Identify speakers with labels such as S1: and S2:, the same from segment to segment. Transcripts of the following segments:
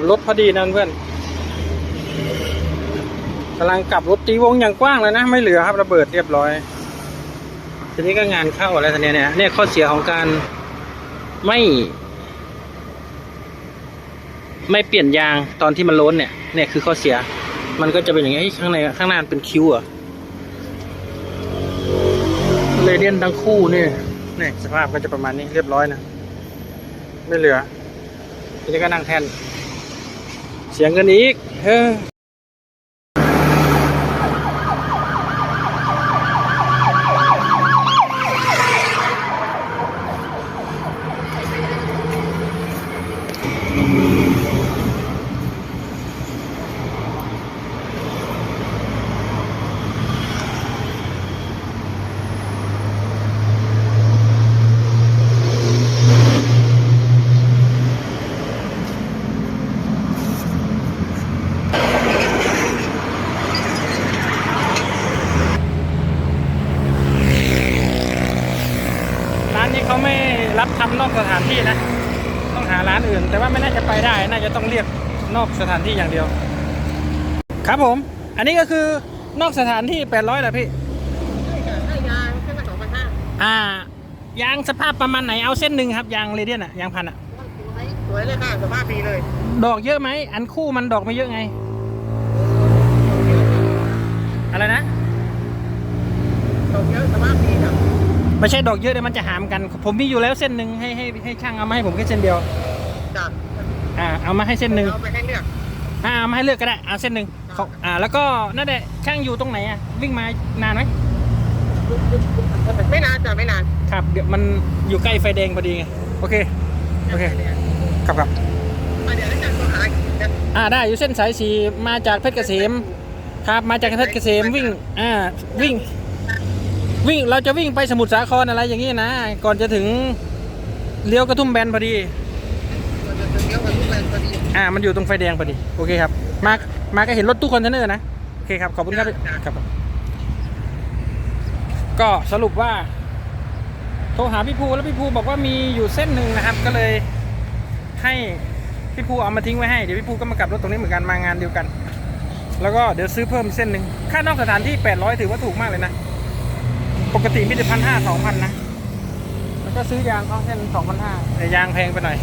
S1: ับรถพอดีนะเพื่อนกำลังกลับรถตีวงอย่างกว้างเลยนะ ไม่เหลือครับระเบิดเรียบร้อย ทีนี้ก็งานเข้าอะไรทีเนี้ยเนี่ยเนี่ย ข้อเสียของการไม่ ไม่เปลี่ยนยางตอนที่มันล้นเนี่ย เนี่ยคือข้อเสีย มันก็จะเป็นอย่างนี้ยข้างในข้างหน้ามันเป็นคิ้วอะเรเดียนทั้งคู่นี่เนี่ยสภาพก็จะประมาณนี้เรียบร้อยนะ ไม่เหลือทีนี้ก็นั่งแทน เสียงกันอีกเฮ้ รับทำนอกสถานที่นะ ต้องหาร้านอื่น แต่ว่าไม่น่าจะไปได้ น่าจะต้องเรียกนอกสถานที่อย่างเดียว ครับผม อันนี้ก็คือนอกสถานที่800แหละพี่
S2: ใช่ค่ะให้ยางแค่ละสองพันห้า
S1: อ่ายางสภาพประมาณไหนเอาเส้นหนึ่งครับยางเรเดียนอะยางพันอะ
S2: สวยสวยเลยค่ะสภาพดีเลย
S1: ดอกเยอะไหมอันคู่มันดอกไม่เยอะไง อะไรนะ
S2: ตกเยอะสภาพดีค่ะ
S1: ไม่ใช่ดอกเยอะเดี๋ยวมันจะหามกัน ผมมีอยู่แล้วเส้นหนึ่งให้ให้ให้ช่างเอามาให้ผมแค่เส้นเดียว
S2: จ้ะ
S1: อ่าเอามาให้เส้นหนึ่ง
S2: เอาไปให้เลือก
S1: อ่าเอามาให้เลือกก็ได้เอาเส้นหนึ่งเขาอ่าแล้วก็นั่นแหละช่างอยู่ตรงไหนอะวิ่งมานานไหม
S2: ไม่นานจ้ะไม่นาน
S1: ครับเดี๋ยวมันอยู่ใกล้ไฟแดงพอดีไงโอเคโอเคครับครับ
S2: เดี๋ยวแล้วจะตัวหาจะ
S1: อ่าได้อยู่เส้นสายสีมาจากเพชรเกษมครับมาจากเพชรเกษมวิ่งอ่าวิ่ง วิ่งเราจะวิ่งไปสมุทรสาครอะไรอย่างงี้นะ ก่อนจะถึงเลี้ยวกระทุ่มแบนพอดี
S2: จะเลี้ยวกับทุกแรงพอดี
S1: อ่ามันอยู่ตรงไฟแดงพอดี โอเคครับมามาก็เห็นรถตู้คอนเทนเนอร์นะ โอเคครับ ขอบคุณครับพี่ครับ ก็สรุปว่า โทรหาพี่ภูแล้วพี่ภูบอกว่ามีอยู่เส้นหนึ่งนะครับ ก็เลยให้พี่ภูเอามาทิ้งไว้ให้ เดี๋ยวพี่ภูก็มากลับรถตรงนี้เหมือนกันมางานเดียวกัน แล้วก็เดี๋ยวซื้อเพิ่มเส้นหนึ่งค่านอกสถานที่ 800 ถือว่าถูกมากเลยนะ ปกติมีแต่พันห้าสองพันนะ แล้วก็ซื้อยางเขาเส้นสองพันห้าแต่ยางแพงไปหน่อย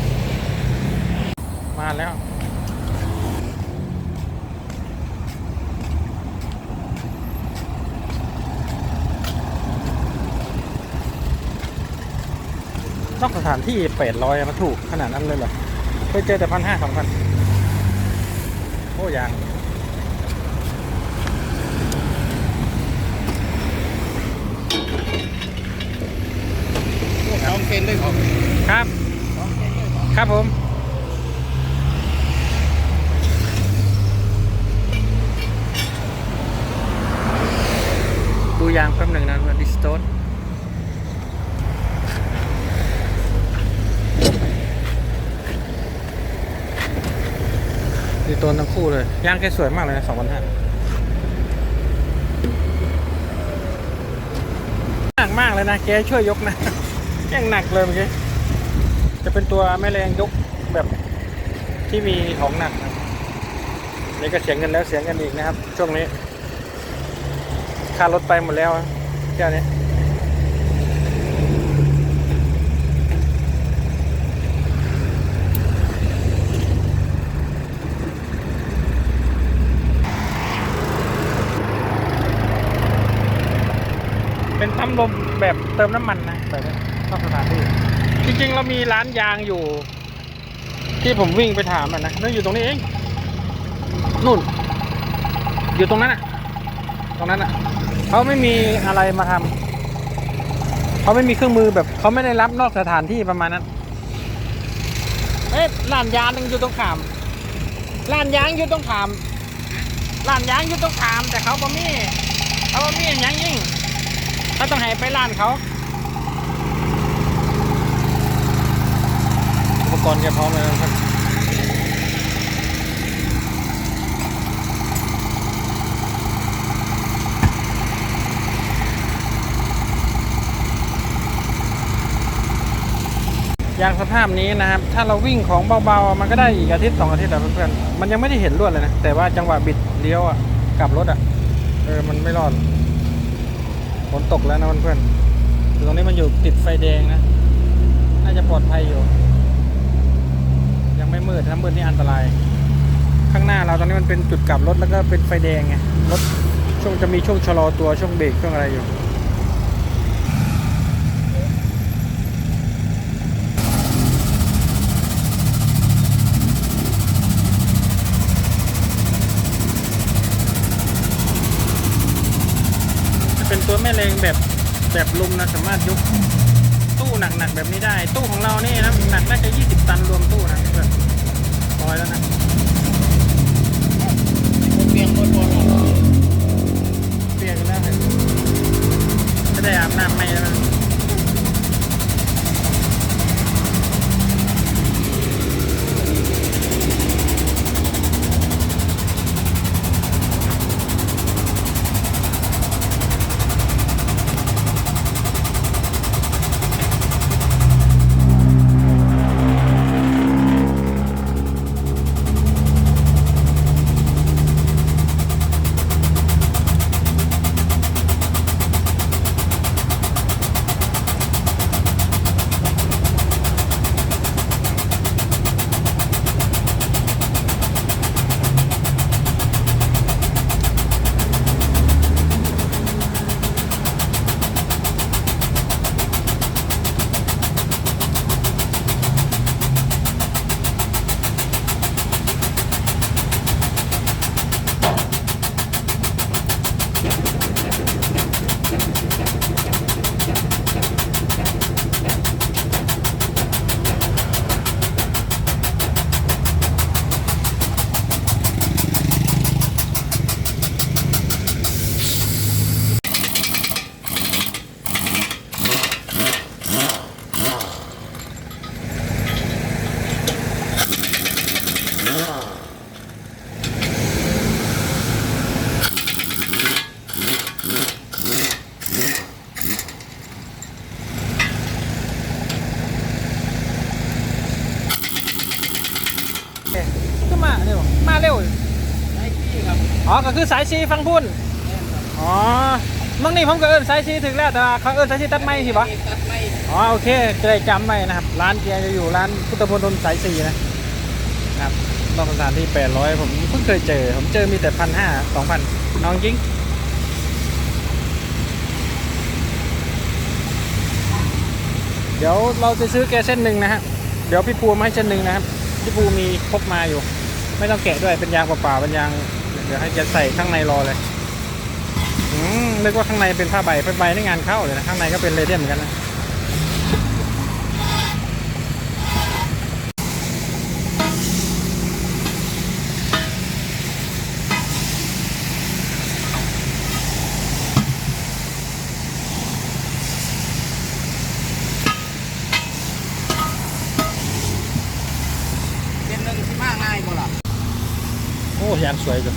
S1: มาแล้วนอกสถานที่แปดร้อยมาถูกขนาดนั้นเลยเหรอเคยเจอแต่พันห้าสองพันโอ้ยาง
S2: สอง เซนด้วยของ
S1: ครับครับผมดูยางแป๊บหนึ่งนะดิสโตนดีโตนทั้งคู่เลย ยางแกสวยมากเลยนะสองพันห้าหนักมากเลยนะ แกช่วยยกนะ ยังหนักเลยเมื่อกี้จะเป็นตัวแม่แรงยกแบบที่มีของหนักนะนี่ก็เสียเงินแล้วเสียเงินอีกนะครับ ช่วงนี้ ค่ารถไปหมดแล้วแค่นี้เป็นปั๊มลมแบบเติมน้ำมันนะแบบนี้ นอกสถานที่ จริงๆ เรามีร้านยางอยู่ ที่ผมวิ่งไปถามอะนะนั่นอยู่ตรงนี้เองนู่น อยู่ตรงนั้นอะ ตรงนั้นอะเขาไม่มีอะไรมาทำเขาไม่มีเครื่องมือแบบเขาไม่ได้รับนอกสถานที่ประมาณนั้นเอ๊ะร้านยางอยู่ตรงขามร้านยางอยู่ตรงขามร้านยางอยู่ตรงขาม แต่เขาบ่มีเขาบ่มีหยังยิ่งเขาต้องให้ไปร้านเขา อุป กรณ์แกพร้อมเลยนะครับยางสภาพนี้นะครับ ถ้าเราวิ่งของเบาๆ มันก็ได้อีกอาทิตย์สองอาทิตย์อะเพื่อนๆ มันยังไม่ได้เห็นรวดเลยนะ แต่ว่าจังหวะบิดเลี้ยวอะกลับรถอะ เออ มันไม่รอด ฝนตกแล้วนะเพื่อนๆตรงนี้มันอยู่ติดไฟแดงนะ น่าจะปลอดภัยอยู่ มืดถ้ามืดนี่อันตราย ข้างหน้าเราตอนนี้มันเป็นจุดกลับรถแล้วก็เป็นไฟแดงไงรถช่วงจะมีช่วงชะลอตัวช่วงเบรกช่วงอะไรอยู่จะเป็นตัวแม่เหล็งแบบแบบลุมนะสามารถยกตู้หนักๆแบบนี้ได้ ตู้ของเรานี่นะหนักน่าจะ 20 ตันรวมตู้นะเพื่อน ร้อยแล้วนะ
S2: เปียงบนบน
S1: เปียกแล้วเนี่ยไม่ได้อาบน้ำไม่แล้วนะเอ๊ะก็มาเร็วมาเร็ว
S2: ไอ้พี่ครับ
S1: อ๋อ ก็คือ สายซีฟังพุ่นอ๋อมั่งนี่ผมก็เอิ้นสายซีถึงแล้วแต่ว่าเขาเอิ้นสายซีตัดไม้สิบะ
S2: ตัดไม่
S1: อ๋อโอเคจะได้จำไว้นะครับ ร้านแกจะอยู่ร้านพุทธพลสายสี่นะนะครับนอกสถานที่แปดร้อยผมเพิ่งเคยเจอ ผมเจอมีแต่พันห้าสองพันน้องจริงเดี๋ยวเราจะซื้อแกเส้นหนึ่งนะฮะ เดี๋ยวพี่ปูมาให้เส้นหนึ่งนะครับ พี่ปูมีพกมาอยู่ ไม่ต้องแกะด้วย เป็นยางเปล่าๆ เป็นยาง เดี๋ยวให้แกใส่ข้างในรอเลยอืมนึกว่าข้างในเป็นผ้าใบผ้าใบนี่งานเข้าเลยนะข้างในก็เป็นเรเดียมเหมือนกันนะ
S2: เป็นหนึ่งที่มากง่ายกว่าล่ะ
S1: โอ้ยางสวยจังแต่ไม่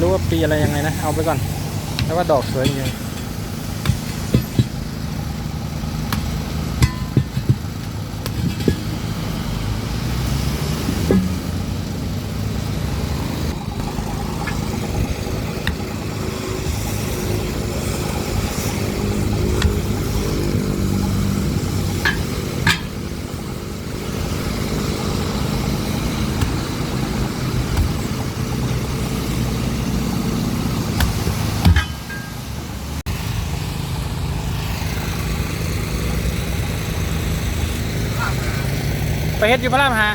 S1: รู้ว่าปีอะไรยังไงนะ เอาไปก่อน แล้วว่าดอกสวยจริง เฮ็ดอยู่พระรามหา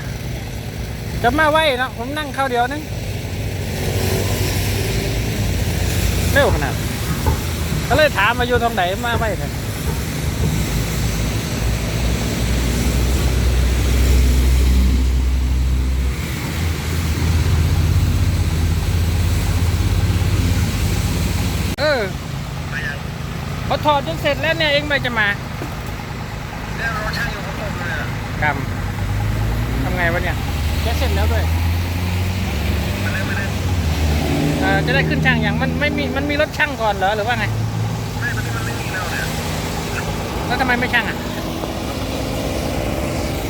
S1: จะมาไว้เนาะผมนั่งเข้าวเดียวนึงเร็วขนาดก็เลยถามมาอยู่ตรงไหนมาไว้เถอะเออเขาถอดจนเสร็จแล้วเนี่ยเองไม่จะมา
S2: แล้วรอช่างอยู่ของผมเลยอะ
S1: ครับทำ ไงวะเนี่ยแกะเสร็จแล้วด้วย
S2: มาเลยมาเลย
S1: เอ่อจะได้ขึ้นช่างอย่างมันไม่มีมันมีรถช่างก่อนเหรอหรือว่าไง
S2: ไม่มันมันไม่มีแล้วเนี่ย
S1: แล้วทำไมไม่ช่างอะ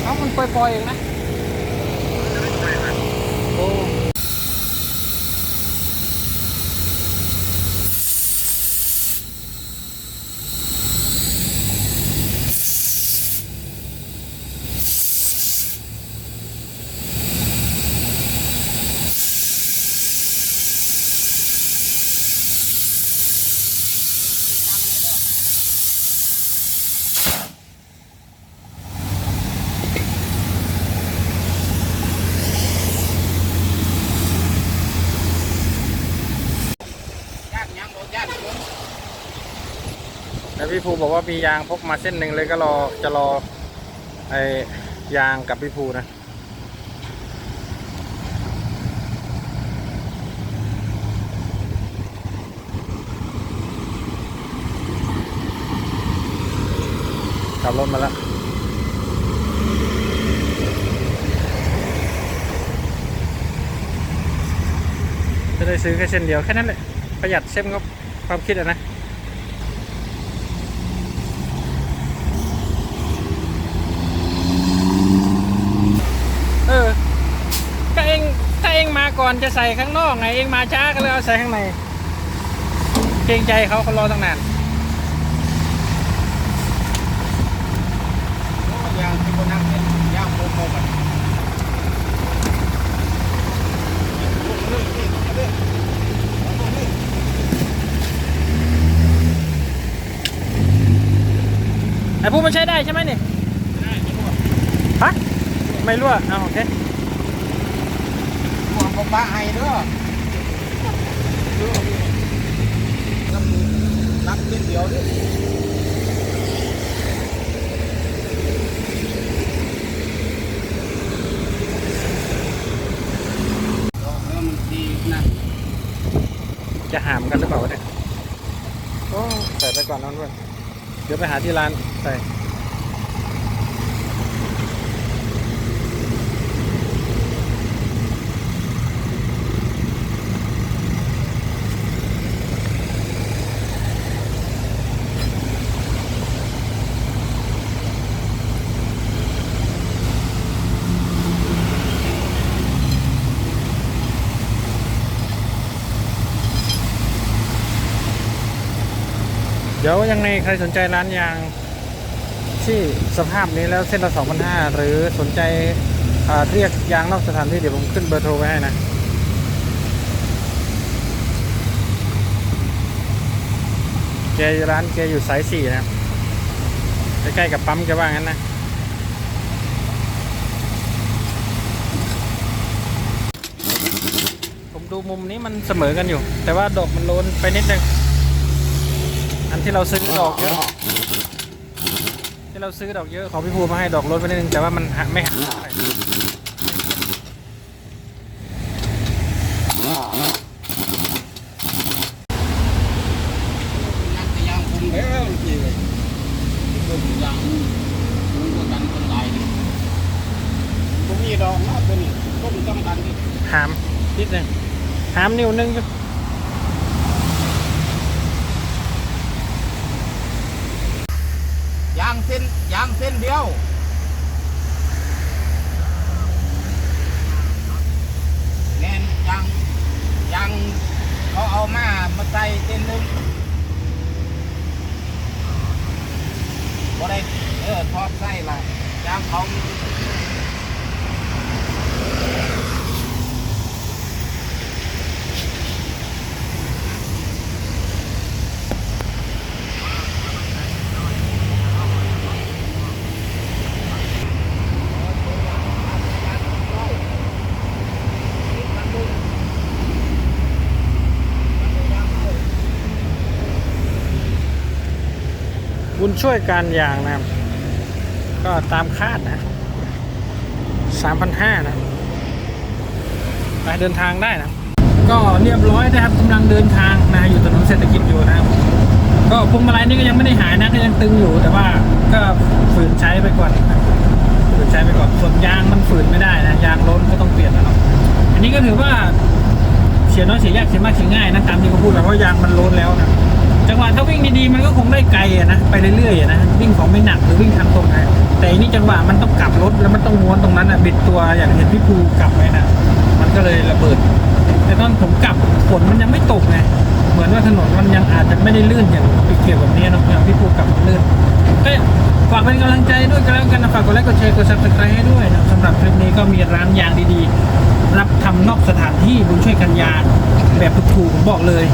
S1: เอ้ามันปล่อยๆเองนะโอ้
S2: ญาติยังรถญาติคน
S1: แล้ว พี่ภูบอกว่ามียางพกมาเส้นหนึ่งเลยก็รอจะรอไอยางกับพี่ภูนะขับรถมาแล้วจะได้ซื้อแค่เส้นเดียวแค่นั้นแหละประหยัดเส้นงบความคิดอะนะ เออก็เองถ้าเองมา ก่อนจะใส่ข้างนอกไงเองมาช้าก็เลยเอาใส่ข้างในเกรงใจเขาเขารอตั้งนาน
S2: โอ้ยางที่คนนั่งเนี่ยยางโคมๆอะ
S1: ไอ้พวกมันใช้ได้ใช่ไหมนี่ยฮะไม่รั่วเอาโอเค
S2: ห่วงผมบ้าไห้เด้อรับนิดเดียวดิเออมันดีนะ
S1: จะหามกันหรือเปล่าวะเนี่ย โอ้ ใส่ไปก่อนนอนด้วย เดี๋ยวไปหาที่ร้านใส่ ดี๋ยวยังไงใครสนใจร้านยางที่สภาพนี้แล้วเส้นละ2,500หรือสนใจเรียกยางนอกสถานที่เดี๋ยวผมขึ้นเบอร์โทรไว้ให้นะแกร้านแกอยู่สายสี่นะใกล้ๆกับปั๊มแกว่างั้นนะผมดูมุมนี้มันเสมอกันอยู่ แต่ว่าดอกมันโลนไปนิดนึง อันที่เราซื้อดอกเยอะ ที่เราซื้อดอกเยอะของพี่ภูมาให้ดอกลดไปนิดนึงแต่ว่ามันหักไม่หักหา
S2: มนิดนึ
S1: งหามนิ้วนึงอยู่า
S2: งเส้นยางเส้นเดียวแน่นยางยางเขาเอามามาใส่เส้นหนึงบ่ได้เออทอดไส้ละยางเขา
S1: บุญช่วยการยางนะครับ ก็ตามคาดนะสามพันห้านะไปเดินทางได้นะ ก็เรียบร้อยนะครับกำลังเดินทางนะอยู่ถนนเศรษฐกิจอยู่นะครับก็พวงมาลัยนี่ก็ยังไม่ได้หายนะก็ยังตึงอยู่แต่ว่าก็ฝืนใช้ไปก่อนนะฝืนใช้ไปก่อนส่วนยางมันฝืนไม่ได้นะยางล้นก็ต้องเปลี่ยนนะครับอันนี้ก็ถือว่าเสียน้อยเสียยากเสียมากเสียง่ายนะตามที่เขาพูดนะเพราะยางมันล้นแล้วนะ จังหวะถ้าวิ่งดีๆมันก็คงได้ไกลอะนะไปเรื่อยๆอะนะวิ่งของไม่หนักหรือวิ่งทางตรงนะแต่อันนี่จังหวะมันต้องกลับรถแล้วมันต้องม้วนตรงนั้นอะบิดตัวอย่างเห็นพี่ภูกลับไปนะมันก็เลยระเบิดแต่ตอนผมกลับฝนมันยังไม่ตกไงเหมือนว่าถนนมันยังอาจจะไม่ได้ลื่นอย่างเกียวแบบนี้นะอย่างพี่ภูกลับมันลื่นก็ฝากเป็นกำลังใจด้วยกันแล้วกันนะฝากกดไลค์กดแชร์กดซับสไครต์ให้ด้วยนะสำหรับคลิปนี้ก็มีร้านยางดีๆ รับทำนอกสถานที่บุญช่วยกันยา แบบถูกๆผมบอกเลย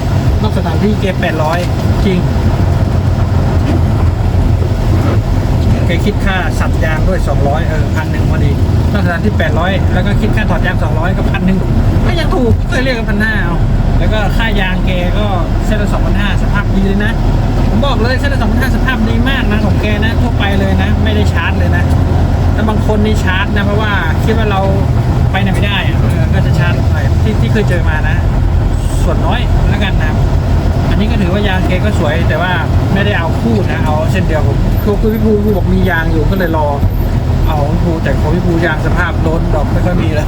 S1: นอกสถานที่เกแปดร้อยจริงแกคิดค่าสับยางด้วย 200 เออพันหนึ่งพอดีนอกสถานที่ 800 แล้วก็คิดค่าถอดยาง 200 ก็พันหนึ่งก็ยังถูกเคยเรียกกันพันห้าเอาแล้วก็ค่ายางแกก็เส้นละสองพันห้าสภาพดีเลยนะ ผมบอกเลยเส้นละสองพันห้าสภาพดีมากนะของแกนะทั่วไปเลยนะ ไม่ได้ชาร์จเลยนะ แต่บางคนนี่ชาร์จนะเพราะว่าคิดว่าเรา ไปไหนไม่ได้อะเออก็จะชาร์จไปที่ที่เคยเจอมานะ ส่วนน้อยแล้วกันนะครับอันนี้ก็ถือว่ายางแกก็สวย แต่ว่าไม่ได้เอาคู่นะเอาเส้นเดียวผมคือคือพี่ภูพี่บอกมียางอยู่ก็เลยรอ เอาพี่ภูแต่ของพี่ภูยางสภาพโดนดอกไม่ค่อยมีเลย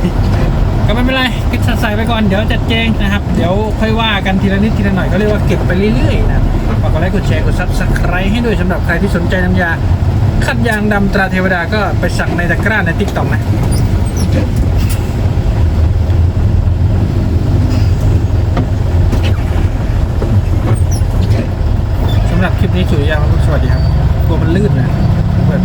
S1: ก็ไม่เป็นไรกิดใส่ไปก่อนเดี๋ยวจัดเจงนะครับ เดี๋ยวค่อยว่ากันทีละนิดทีละหน่อยก็เรียกว่าเก็บไปเรื่อยๆนะฝากกดไลค์กดแชร์กดซับสไครต์ให้ด้วยสำหรับใครที่สนใจน้ำยาขัดยางดำตราเทวดาก็ไปสั่งในตะกร้าในทิกต็อกนะ หรับคลิปนี้สุริยามาสวัสดีครับ ตัวมันลื่นนะเพื่อน